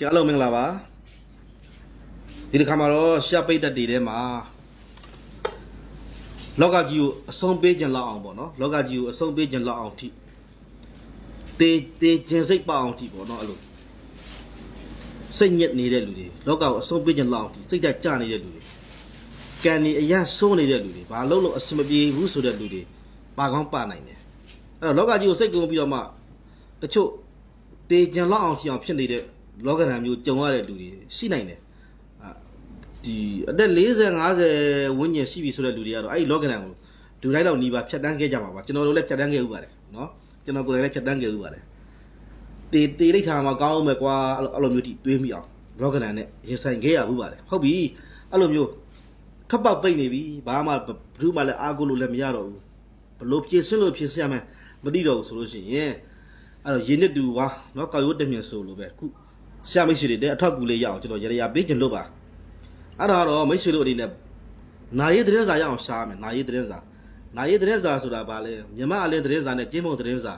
ကဲအားလုံးမင်္ဂလာပါဒီတစ်ခါမှာတော့ရှက်ပိတ်သက်တွေထဲမှာလောကကြီးကိုအဆုံးပေးခြင်းလောက်အောင်ပေါ့နော်လောကကြီးကိုအဆုံးပေးခြင်းလောက်အောင်ထိတေတေခြင်းစိတ်ပအောင်ထိပေါ့နော်အဲ့လိုစိတ်ညစ်နေတဲ့လူတွေလောကကိုအဆုံးပေးခြင်းလောက်အောင်ထိစိတ်ဓာတ်ကျနေတဲ့လူတွေကံနေအရဆိုးနေတဲ့လူတွေဘာလို့လို့အစမပြေဘူးဆိုတဲ့လူတွေပါကောင်းပါနိုင်တယ်အဲ့တော့လောကကြီးကိုစိတ်ကုံပြီးတော့မှတချို့တေကြံလောက်အောင်ဖြစ်အောင်ဖြစ်နေတဲ့ လောကဓာတ်မျိုးကြုံရတဲ့လူတွေရှိနိုင်တယ်ဒီအသက်40 50ဝန်းကျင်ရှိပြီဆိုတဲ့လူတွေကတော့အဲ့ဒီလောကဓာတ်ကိုလူတိုင်းလောက်နှီးပါဖြတ်တန်းခဲ့ကြမှာပါကျွန်တော်တို့လည်းဖြတ်တန်းခဲ့ဥပါတယ်နော်ကျွန်တော်ကိုယ်တိုင်လည်းဖြတ်တန်းခဲ့ဥပါတယ်တေတေလိုက်ထားမှာကောင်းအောင်ပဲကွာအဲ့လိုမျိုးတိတွေးမိအောင်လောကဓာတ်နဲ့ရင်ဆိုင်ခဲ့ရဥပါတယ်ဟုတ်ပြီအဲ့လိုမျိုးခပ်ပေါက်ပိတ်နေပြီဘာမှဘူးမှလည်းအားကိုးလို့လည်းမရတော့ဘူးဘလို့ဖြည့်ဆွလို့ဖြည့်ဆရမယ်မသိတော့ဘူးဆိုလို့ရှိရင်အဲ့တော့ရင်းနှစ်တူပါနော်ကောက်ရိုးတမြင်ဆိုလို့ပဲအခု ဆရာမိတ်ဆွေတွေလည်းအထောက်အကူလေးရအောင်ကျွန်တော်ရရပေးခြင်းလို့ပါအဲ့ဒါတော့မိတ်ဆွေတို့အနေနဲ့နာရီသတင်းစာရအောင်ရှားမယ်နာရီသတင်းစာနာရီသတင်းစာဆိုတာဘာလဲမြမအလေးသတင်းစာနဲ့ကျင်းမုံသတင်းစာ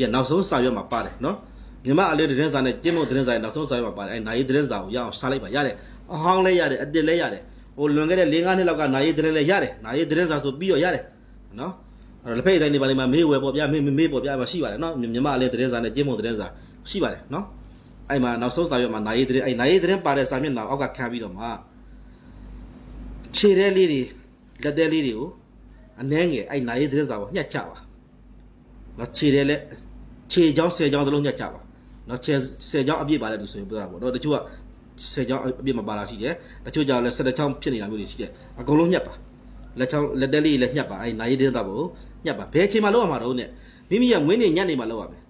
ရဲ့နောက်ဆုံးစာရွက်မှာပါတယ်နော်မြမအလေးသတင်းစာနဲ့ကျင်းမုံသတင်းစာရဲ့နောက်ဆုံးစာရွက်မှာပါတယ်အဲနာရီသတင်းစာကိုရအောင်ရှားလိုက်ပါရတယ်အဟောင်းလည်းရတယ်အတစ်လည်းရတယ်ဟိုလွန်ခဲ့တဲ့၄-၅နှစ်လောက်ကနာရီသတင်းလည်းရတယ်နာရီသတင်းစာဆိုပြီးတော့ရတယ်နော်အဲ့တော့လက်ဖက်တိုင်းတွေပါလိမ့်မှာမေးဝယ်ပေါ့ဗျာမေးမေးပေါ့ဗျာမရှိပါတယ်နော်မြမအလေးသတင်းစာနဲ့ကျင်းမုံသတင်းစာရှိပါတယ်နော် အဲ့မှာနောက်ဆုံးစာရွက်မှာနိုင်ရေးသတင်းအဲ့နိုင်ရေးသတင်းပါတဲ့စာမျက်နှာအောက်ကခံပြီးတော့မှခြေထဲလေးတွေလက်သေးလေးတွေကိုအနှဲငယ်အဲ့နိုင်ရေးသတင်းစာကိုညှက်ချပါနော်ခြေထဲလက်ခြေချောင်းဆယ်ချောင်းသလုံးညှက်ချပါနော်ခြေဆယ်ချောင်းအပြည့်ပါတယ်လို့ဆိုရင်ပြောတာပေါ့နော်တချို့ကဆယ်ချောင်းအပြည့်မပါလာရှိတယ်တချို့ကြောင့်လည်းဆယ်ချောင်းဖြစ်နေတာမျိုးတွေရှိတယ်အကုန်လုံးညှက်ပါလက်ချောင်းလက်တက်လေးလည်းညှက်ပါအဲနိုင်ရည်တဲ့သားကိုညှက်ပါဘယ်အချိန်မှလောက်ရမှာတော့နဲ့မိမိရဲ့မွေးနေ့ညက်နေမှလောက်ရမယ်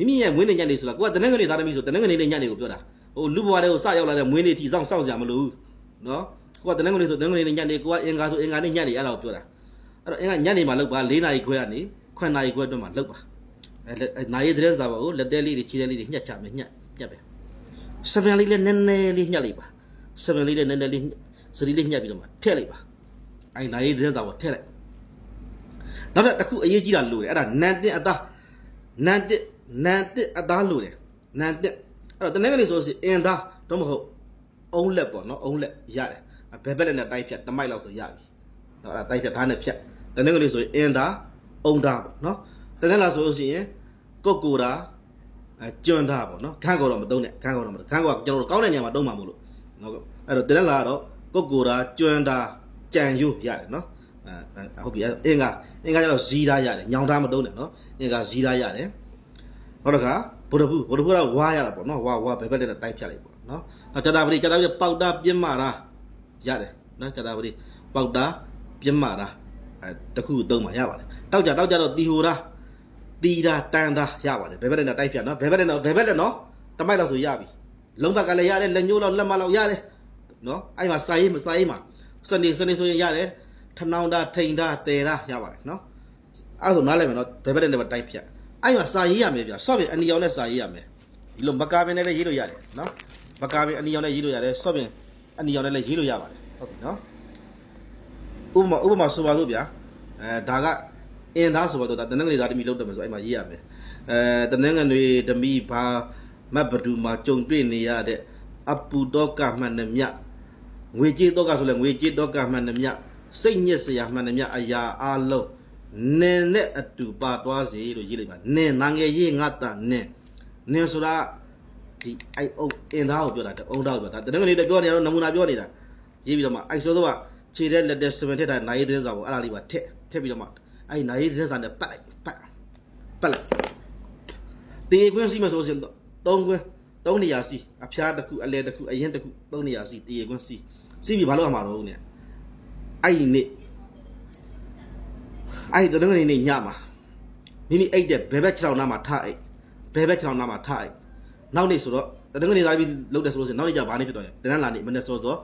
မိမိရဲ့မွေးနေ့ညက်နေဆိုတာကိုကတနင်္ဂနွေသားသမီးဆိုတနင်္ဂနွေနေ့ညက်နေကိုပြောတာဟိုလူဘွားတွေကိုစရောက်လာတဲ့မွေးနေ့ထီစောင့်စောင့်စရာမလိုဘူးနော်ကိုကတနင်္ဂနွေဆိုတနင်္ဂနွေနေ့ညက်နေကိုကအင်္ဂါဆိုအင်္ဂါနေ့ညက်နေအဲ့ဒါကိုပြောတာအဲ့တော့အင်္ဂါညက်နေမှလောက်ပါ၄နာရီခွဲကနေ9နာရီခွဲအတွင်းမှာလောက်ပါအဲနိုင်ရည်တဲ့သားကိုလက်တက်လေးတွေခြေတက်လေးတွေညှက်ချမယ်ညှက်ညှက်ပဲစပန်လေးလည်းနည်းနည်းလေးညှက်လိုက်ပါစပန်လေးလည်းနည်းနည်းလေးစရီလေးညှက်ပြီးတော့မှထည့်လိုက်ပါအဲ့နိုင်ရေးတဲ့စာကိုထည့်လိုက်နောက်တစ်ခုအရေးကြီးတာလို့တယ်အဲ့ဒါနန်တစ်အသားနန်တစ် နန်တစ်အသားလို့တယ်နန်တစ်အဲ့တော့တနင်္ဂနွေဆိုစီအင်သားတော့မဟုတ်အုံးလက်ပေါ့နော်အုံးလက်ရတယ်ဘယ်ဘက်လက်နဲ့တိုက်ဖြတ်တမိုက်လောက်ဆိုရပြီနော်အဲ့ဒါတိုက်ဖြတ်ဓာတ်နဲ့ဖြတ်တနင်္ဂနွေဆိုရင်အင်သားအုံးသားပေါ့နော်တနင်္လာဆိုလို့ရှိရင်ကုတ်ကိုတာအဲကျွန်းသားပေါ့နော်ခန်းကောတော့မတုံးနဲ့ခန်းကောတော့မတုံးခန်းကောကကျွန်တော်တို့ကောင်းတဲ့နေရာမှာတုံးမှာမို့လို့နော်အဲ့တော့တနင်္လာကတော့ကုတ်ကိုတာကျွန်းသားကြံရိုးရတယ်နော်အဲဟုတ်ပြီအင်္ဂါအင်္ဂါကျတော့ဇီးသားရတယ်ညောင်သားမတုံးနဲ့နော်အင်္ဂါဇီးသားရတယ် နောက်တစ်ခါဗုဒ္ဓဘူးဗုဒ္ဓဘူးကဝါရတာပေါ့နော်ဝါဝါဘယ်ဘက်နဲ့တိုက်ဖြတ်လိုက်ပေါ့နော်နောက်ကြတာပတိကြတာပတိပေါက်တာပြင်းမာတာရတယ်နော်ကြတာပတိပေါက်တာပြင်းမာတာအဲတခုသုံးမှာရပါတယ်တောက်ကြတောက်ကြတော့တီဟိုတာတီတာတန်တာရပါတယ်ဘယ်ဘက်နဲ့တိုက်ဖြတ်နော်ဘယ်ဘက်နဲ့နော်ဘယ်ဘက်နဲ့နော်တမိုက်လောက်ဆိုရပြီလုံးဘက်ကလည်းရတယ်လက်ညှိုးလောက်လက်မလောက်ရတယ်နော်အဲ့မှာစာရေးမစာရေးမှာစနေစနေဆိုရင်ရတယ်ထနောင်တာထိန်တာတဲတာရပါတယ်နော်အဲ့ဒါဆိုနားလည်မယ်နော်ဘယ်ဘက်နဲ့လည်းတိုက်ဖြတ် အဲ့မှာစာရေးရမယ်ဗျဆော့ပြင်အနီအောင်နဲ့စာရေးရမယ်ဒီလိုမကာပင်နဲ့လည်းရေးလို့ရတယ်နော်မကာပင်အနီအောင်နဲ့ရေးလို့ရတယ်ဆော့ပြင်အနီအောင်နဲ့လည်းရေးလို့ရပါတယ်ဟုတ်ပြီနော်ဥပမာဥပမာဆိုပါလို့ဗျာအဲဒါကအင်သားဆိုပါတော့ဒါတနင်္ဂနွေသားတမီလောက်တယ်မယ်ဆိုအဲ့မှာရေးရမယ်အဲတနင်္ဂနွေတမီဘာမတ်ဘဒူမှာကြုံတွေ့နေရတဲ့အပူတော့ကမှန်နှမြငွေကြေးတော့ကဆိုလဲငွေကြေးတော့ကမှန်နှမြစိတ်ညစ်စရာမှန်နှမြအရာအလုံး နင်းနဲ့အတူပါသွားစေလို့ရေးလိုက်ပါနင်းနာငယ်ရေးငါတာနင်းနင်းဆိုတာဒီအိုက်အုပ်အင်သားကိုပြောတာအုံသားကိုပြောတာတနင်္ဂနွေတပြောနေတော့နမူနာပြောနေတာရေးပြီးတော့မှအိုက်ဆိုတော့ခြေတဲ့လက်တဲ့7ထက်တာနိုင်ရေးသတင်းစာကိုအဲ့ဒါလေးပါထက်ထက်ပြီးတော့မှအဲ့နိုင်ရေးသတင်းစာနဲ့ပတ်လိုက်ပတ်ပတ်လိုက်တေခွင်းစီမဆိုရင်သုံးခွင်းသုံးနေရာစီအဖျားတစ်ခုအလဲတစ်ခုအရင်တစ်ခုသုံးနေရာစီတေခွင်းစီစီပြီးဘာလို့အမှာတော့ ਨੇ အဲ့ဒီနေ့ အဲ့ဒီတနင်္ဂနွေနေ့ညမှာမိမိအိတ်တဲ့ဘယ်ဘက်ခြေထောက်နားမှာထားအိတ်ဘယ်ဘက်ခြေထောက်နားမှာထားအိတ်နောက်နေ့ဆိုတော့တနင်္ဂနွေသားပြီးလှုပ်တယ်ဆိုလို့ရှိရင်နောက်နေ့ကျဘာနေ့ဖြစ်တော့လဲတနင်္လာနေ့မနေ့စောစော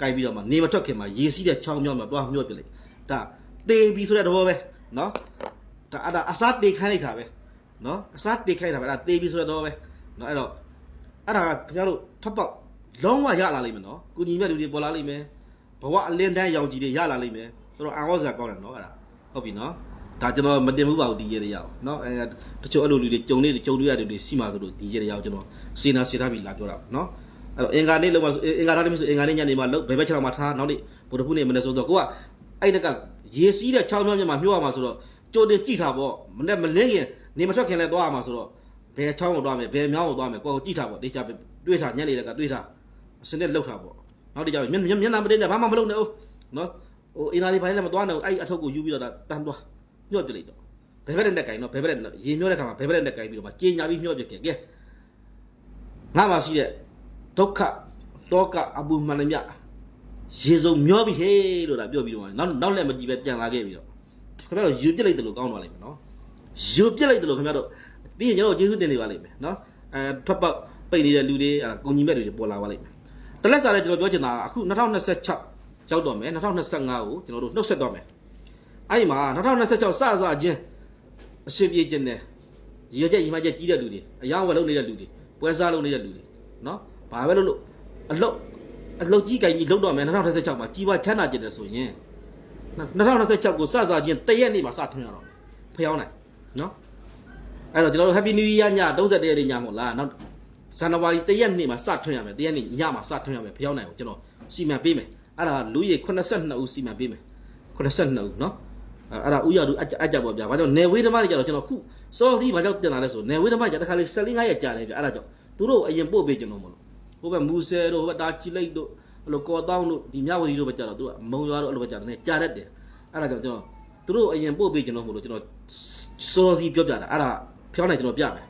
ကြိုက်ပြီးတော့မှနေမထွက်ခင်မှာရေစီးတဲ့ချောင်းမြောင်းမှာတွားမြှော့ပြလိုက်ဒါတေးပြီးဆိုတဲ့သဘောပဲနော်ဒါအဲ့ဒါအစားတေးခိုင်းလိုက်တာပဲနော်အစားတေးခိုင်းတာပဲအဲ့ဒါတေးပြီးဆိုတဲ့သဘောပဲနော်အဲ့တော့အဲ့ဒါကခင်ဗျားတို့ထပ်ပေါက်လုံးဝရလာလိမ့်မယ်နော်ကုညီမြတ်လူတွေပေါ်လာလိမ့်မယ်ဘဝအလင်းတန်းရောင်ကြီးတွေရလာလိမ့်မယ်ဆိုတော့အာဝဇ္ဇာကောင်းတယ်နော်အဲ့ဒါ ဟုတ်ပြီနော် ဒါကျွန်တော်မတင်ဘူးပါဘူးဒီရေတွေရအောင်เนาะအဲတချို့အဲ့လိုလူတွေကြုံနေကြုံတွေ့ရတဲ့လူတွေစီမှာဆိုလို့ဒီရေတွေရအောင်ကျွန်တော်စေနာစေထားပြီးလာပြောတာเนาะအဲ့တော့အင်္ဂါနေ့လုံးမှာဆိုအင်္ဂါနေ့မှာဆိုအင်္ဂါနေ့ညနေမှာလုံးဘယ်ဘက်ချက်မှာထားနောက်နေ့ဗုဒ္ဓဖူးနေ့မနေ့ဆိုတော့ကိုကအဲ့တက်ကရေစီးတဲ့6မြောင်းမြောင်းမှာမျှောရမှာဆိုတော့ကြိုတင်ကြည့်ထားပေါ့မနေ့မလင်းခင်နေမထွက်ခင်လဲသွားရမှာဆိုတော့ဘယ်ချောင်းကိုသွားမယ်ဘယ်မြောင်းကိုသွားမယ်ကိုကိုကြည့်ထားပေါ့တေချာတွေးထားညနေတက်ကတွေးထားစနစ်လောက်ထားပေါ့နောက်တစ်ကြောင်မျက်မျက်နှာမတင်နဲ့ဘာမှမလုပ်နဲ့ဦးနော် ဟိုအင်္ဂါနေ့ပိုင်းလည်းမသွားနဲ့အဲ့အထုပ်ကိုယူပြီးတော့တန်းသွားညှော့ပြလိုက်တော့ဘယ်ဘက်နဲ့ကင်တော့ဘယ်ဘက်နဲ့ရေမျောတဲ့ခါမှာဘယ်ဘက်နဲ့ကင်ပြီးတော့မှကြေညာပြီးမျှော့ပြခဲ့ကဲငါမှရှိတဲ့ဒုက္ခတောကအပူမှန်လည်းမြရေစုံမျောပြီဟေးလို့လာပြောပြီးတော့နောက်နောက်လည်းမကြည့်ပဲပြန်လာခဲ့ပြီးတော့ခင်ဗျားတို့ယူပြစ်လိုက်တယ်လို့ကောင်းသွားလိမ့်မယ်နော်ယူပြစ်လိုက်တယ်လို့ခင်ဗျားတို့ပြီးရင်ကျွန်တော်ကျေးဇူးတင်နေပါလိမ့်မယ်နော်အဲထွက်ပေါက်ပိတ်နေတဲ့လူတွေအဲကုံကြီးမဲ့တွေပေါ်လာပါလိမ့်မယ်တလက်စားလည်းကျွန်တော်ပြောချင်တာကအခု2026 ရောက်တော့မယ်2025ကိုကျွန်တော်တို့နှုတ်ဆက်တော့မယ်အဲ့ဒီမှာ2026စစချင်းအရှင်ပြေခြင်းနဲ့ရည်ချက်ရည်မှချက်ကြီးတဲ့လူတွေအယောင်ဝယ်လုပ်နေတဲ့လူတွေပွဲစားလုပ်နေတဲ့လူတွေနော်ဘာပဲလုပ်လို့အလုတ်အလုတ်ကြီးကင်ကြီးလုပ်တော့မယ်2026မှာကြီးပွားချမ်းသာခြင်းတယ်ဆိုရင်2026ကိုစစချင်းတရက်နေ့မှာစထွန်းရတော့ဖျောင်းနိုင်နော်အဲ့တော့ကျွန်တော်တို့ Happy New Year ည31ရက်နေ့ညမဟုတ်လားနောက်ဇန်နဝါရီ1ရက်နေ့မှာစထွန်းရမယ်1ရက်နေ့ညမှာစထွန်းရမယ်ဖျောင်းနိုင်ကိုကျွန်တော်စီမံပေးမယ် အဲ့ဒါလူရေ82ဦးစီမံပေးမယ်82ဦးနော်အဲ့ဒါဥရတူအကြအကြပေါ့ဗျာဘာကြောင့်နယ်ဝေးဓမ္မတွေကြတော့ကျွန်တော်ခုစောသီးဘာကြောင့်တင်လာလဲဆိုနယ်ဝေးဓမ္မကြတခါလေ14 5ရက်ကြာတယ်ဗျအဲ့ဒါကြောင့်သူတို့အရင်ပို့ပေးကျွန်တော်မလို့ဟိုဘက်မူဆယ်တို့ဟိုဘက်တာချီလိတ်တို့အဲ့လိုကော်တောင်းတို့ဒီမြဝတီတို့ပဲကြာတော့သူကမုံရွာတို့အဲ့လိုပဲကြာတယ်ကြာတတ်တယ်အဲ့ဒါကြောင့်ကျွန်တော်သူတို့အရင်ပို့ပေးကျွန်တော်မလို့ကျွန်တော်စောသီးပြောပြတာအဲ့ဒါဖျောင်းနိုင်ကျွန်တော်ပြမယ်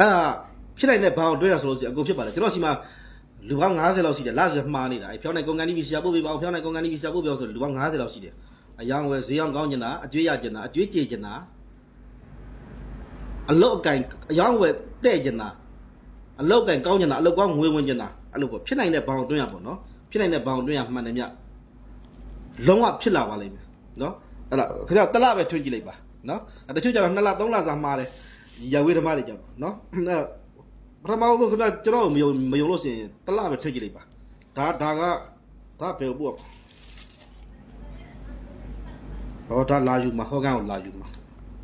အဲ့ဒါဖြစ်နိုင်တဲ့ဘာအောင်တွေ့ရဆိုလို့စီအကုန်ဖြစ်ပါတယ်ကျွန်တော်စီမှာ လူပေါင်း90လောက်ရှိတယ်လာစမှားနေတာအဲဖျောင်းနိုင်ကုန်ကန်ဒီဗီဆရာပို့ပေးပါအောင်ဖျောင်းနိုင်ကုန်ကန်ဒီဗီဆရာပို့ပေးအောင်ဆိုလူပေါင်း90လောက်ရှိတယ်အယောင်ဝယ်ဈေးအောင်ကောင်းကျင်တာအကျွေးရကျင်တာအကျွေးကြေကျင်တာအလုတ်အကင်အယောင်ဝယ်တဲ့ကျင်တာအလုတ်ကင်ကောင်းကျင်တာအလုတ်ကောင်းငွေဝင်ကျင်တာအဲ့လိုပေါ့ဖြစ်နိုင်တဲ့ဘောင်တွင်းရပေါ့နော်ဖြစ်နိုင်တဲ့ဘောင်တွင်းရမှန်တယ်မြလုံးဝဖြစ်လာပါလိမ့်မယ်နော်အဲ့ဒါခင်ဗျာတစ်လပဲထွင်ကြည့်လိုက်ပါနော်အဲ့တချို့ကျတော့2လ3လစာမှားတယ်ရဝေးဓမ္မတွေကြောင့်နော်အဲ့ ပထမဆုံးခင်ဗျာကျွန်တော်မယုံမယုံလို့ဆိုရင်တစ်လပဲထွင်ကြည့်လိုက်ပါဒါဒါကဒါဘယ်ဘူးဟောဒါလာယူမှာဟောကန်ကိုလာယူမှာ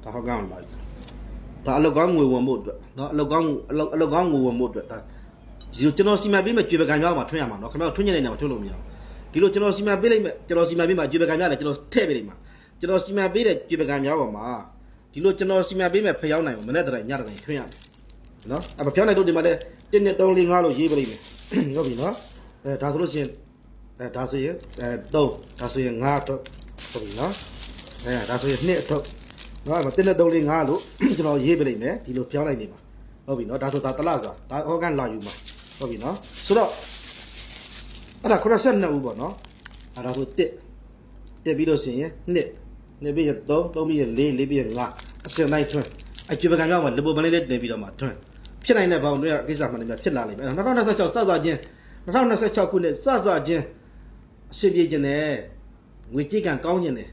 ဒါဟောကန်ကိုလာယူဒါအလောက်ကောင်းငွေဝင်ဖို့အတွက်နော်အလောက်ကောင်းအလောက်အလောက်ကောင်းငွေဝင်ဖို့အတွက်ဒါဒီလိုကျွန်တော်စီမံပေးမယ်ကြွေပကံများမှာထွင်ရမှာနော်ခင်ဗျားထွင်ညနေနေမှာထွင်လို့မရဘူးဒီလိုကျွန်တော်စီမံပေးလိုက်မယ်ကျွန်တော်စီမံပေးမှာကြွေပကံများလည်းကျွန်တော်ထည့်ပေးလိုက်မှာကျွန်တော်စီမံပေးတဲ့ကြွေပကံများပေါ်မှာဒီလိုကျွန်တော်စီမံပေးမယ်ဖျောင်းနိုင်ကိုမနေ့တည်းညတည်းထွင်ရမယ် နော်အဲ့ဖျောင်းနိုင်တို့ဒီမှာလည်း1 2 3 4 5လို့ရေးပေးလိုက်မယ်ဟုတ်ပြီနော်အဲဒါဆိုလို့ရှိရင်အဲဒါဆိုရင်အဲ3ဒါဆိုရင်5တော့ဟုတ်ပြီနော်အဲဒါဆိုရင်2အထုပ်နော်အဲ့မှာ1 2 3 4 5လို့ကျွန်တော်ရေးပေးလိုက်မယ်ဒီလိုဖျောင်းလိုက်နေမှာဟုတ်ပြီနော်ဒါဆိုဒါတလစာဒါဟောကန်လာယူမှာဟုတ်ပြီနော်ဆိုတော့အဲ့ဒါ82ဦးပေါ့နော်အဲ့ဒါဆို1တက်ပြီးလို့ရှိရင်2နေပြီးရ3 3ပြီးရ4 4ပြီးရ5အစင်တိုင်းထွန်းအကျွေပကံကြောင့်မှလဘမလေးလေးတင်ပြီးတော့မှထွန်း ဖြစ်နိုင်တဲ့ဘောင်တွေကကိစ္စမှန်တယ်ဖြစ်လာလိမ့်မယ်အဲ့တော့2026စစချင်း2026ခုနှစ်စစချင်းအစီပြေခြင်းနဲ့ငွေကြေးကံကောင်းခြင်းနဲ့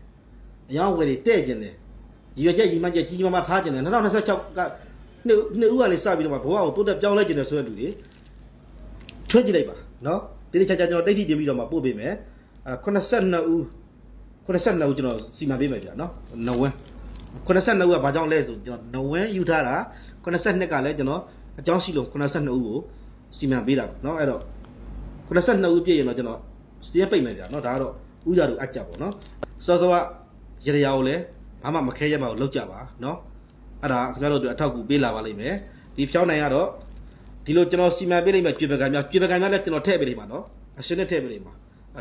အယောင်ဝယ်တွေတဲ့ခြင်းနဲ့ရည်ရွယ်ချက်ရည်မှန်းချက်ကြီးကြီးမားမားထားခြင်းနဲ့2026ကနှစ်နှစ်ဦးကနေစပြီးတော့မှဘဝကိုတိုးတက်ပြောင်းလဲခြင်းနဲ့ဆိုတဲ့လူတွေထွန်းကြည့်လိုက်ပါနော်တိတိကျကျကျွန်တော်တိတ်တိပြင်ပြီးတော့မှပို့ပေးမယ်အဲ82ဦး82ဦးကျွန်တော်စီမံပေးမယ်ဗျာနော်နဝန်း82ဦးကဘာကြောင့်လဲဆိုကျွန်တော်နဝန်းယူထားတာ82ကလည်းကျွန်တော် အကြောင်းရှိလို့82ဦးကိုစီမံပေးတာပေါ့နော်အဲ့တော့82ဦးပြည့်ရင်တော့ကျွန်တော်စီးရပိတ်မယ်ဗျာနော်ဒါကတော့ဥကြတို့အကြပေါ့နော်စောစောကရရကိုလည်းဘာမှမခဲရမအောင်လောက်ကြပါနော်အဲ့ဒါခင်ဗျားတို့အထောက်အကူပေးလာပါလိမ့်မယ်ဒီဖြောင်းနိုင်ရတော့ဒီလိုကျွန်တော်စီမံပေးလိုက်မယ်ကြွေပကံများကြွေပကံများလည်းကျွန်တော်ထည့်ပေးလိုက်မှာနော်အရှင်းနဲ့ထည့်ပေးလိုက်မှာ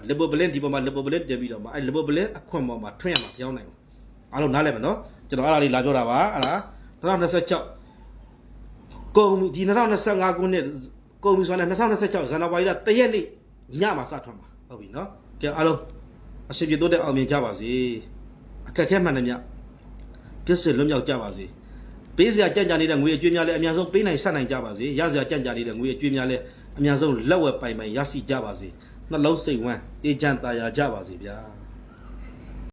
လဘဘလင်းဒီပေါ်မှာလဘဘလင်းတင်ပြီးတော့မှာအဲ့လဘဘလင်းအခွင့်ပေါ်မှာထွင်ရမှာဖြောင်းနိုင်အားလုံးနားလည်မယ်နော်ကျွန်တော်အဲ့ဒါလေးလာပြောတာပါအဲ့ဒါ2026 ကုန်ဒီ2025ခုနှစ်ကုန်ပြီဆိုရင်2026ဇန်နဝါရီလ1ရက်နေ့ညမှာစထွန်းမှာဟုတ်ပြီနော်ကြည့်အားလုံးအစီအပြေတိုးတဲ့အောင်မြင်ကြပါစေအခက်ခဲမှန်တယ်မြပြစ်စစ်လွတ်မြောက်ကြပါစေပေးစရာကြံ့ကြာနေတဲ့ငွေအကျွေးများလည်းအများဆုံးပေးနိုင်ဆက်နိုင်ကြပါစေရစရာကြံ့ကြာနေတဲ့ငွေအကျွေးများလည်းအများဆုံးလက်ဝက်ပိုင်ပိုင်ရရှိကြပါစေနှလုံးစိတ်ဝမ်းအေးချမ်းသာယာကြပါစေဗျာ